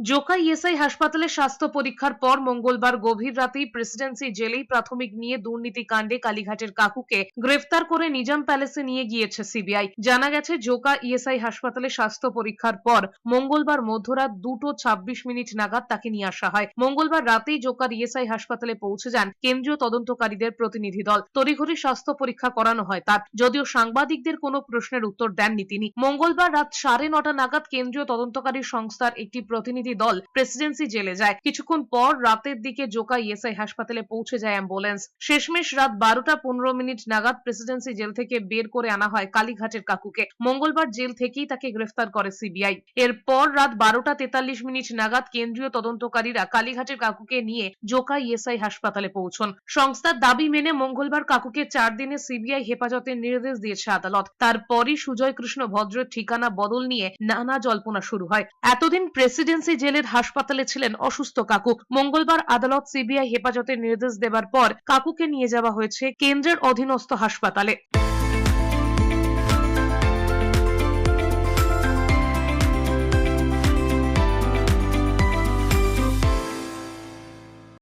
Joka ESI হাসপাতালে স্বাস্থ্য পরীক্ষার পর মঙ্গলবার গভীর রাতেই প্রেসিডেন্সি জেলেই প্রাথমিক নিয়ে দুর্নীতি কাণ্ডে কালীঘাটের কাকুকে গ্রেফতার করে নিজাম প্যালেসে নিয়ে গিয়েছে সিবিআই। জানা গেছে, জোকা ইএসআই হাসপাতালে স্বাস্থ্য পরীক্ষার পর মঙ্গলবার মধ্যরাত দুটো ছাব্বিশ মিনিট নাগাদ তাকে নিয়ে আসা হয়। মঙ্গলবার রাতেই জোকার ইএসআই হাসপাতালে পৌঁছে যান কেন্দ্রীয় তদন্তকারীদের প্রতিনিধি দল। তড়িঘড়ি স্বাস্থ্য পরীক্ষা করানো হয় তার, যদিও সাংবাদিকদের কোনো প্রশ্নের উত্তর দেননি তিনি। মঙ্গলবার রাত সাড়ে নটা নাগাদ কেন্দ্রীয় তদন্তকারী সংস্থার একটি প্রতিনিধি দল প্রেসিডেন্সি জেলে যায়। কিছুক্ষণ পর রাতের দিকে জোকা ইএসআই হাসপাতালে পৌঁছে যায় অ্যাম্বুলেন্স। শেষমেশ রাত বারোটা পনেরো মিনিট নাগাদ প্রেসিডেন্সি জেল থেকে বের করে আনা হয় কালীঘাটের কাকুকে। মঙ্গলবার জেল থেকেই তাকে গ্রেফতার করে সিবিআই। এরপর রাত বারোটা তেতাল্লিশ মিনিট নাগাদ কেন্দ্রীয় তদন্তকারীরা কালীঘাটের কাকুকে নিয়ে জোকা ইএসআই হাসপাতালে পৌঁছন। সংস্থার দাবি মেনে মঙ্গলবার কাকুকে চার দিনে সিবিআই হেফাজতের নির্দেশ দিয়েছে আদালত। তারপরই সুজয় কৃষ্ণ ভদ্রের ঠিকানা বদল নিয়ে নানা জল্পনা শুরু হয়। এতদিন প্রেসিডেন্সি জেলের হাসপাতালে ছিলেন অসুস্থ কাকু। মঙ্গলবার আদালত সিবিআই হেফাজতের নির্দেশ দেবার পর কাকুকে নিয়ে যাওয়া হয়েছে কেন্দ্রের অধীনস্থ হাসপাতালে।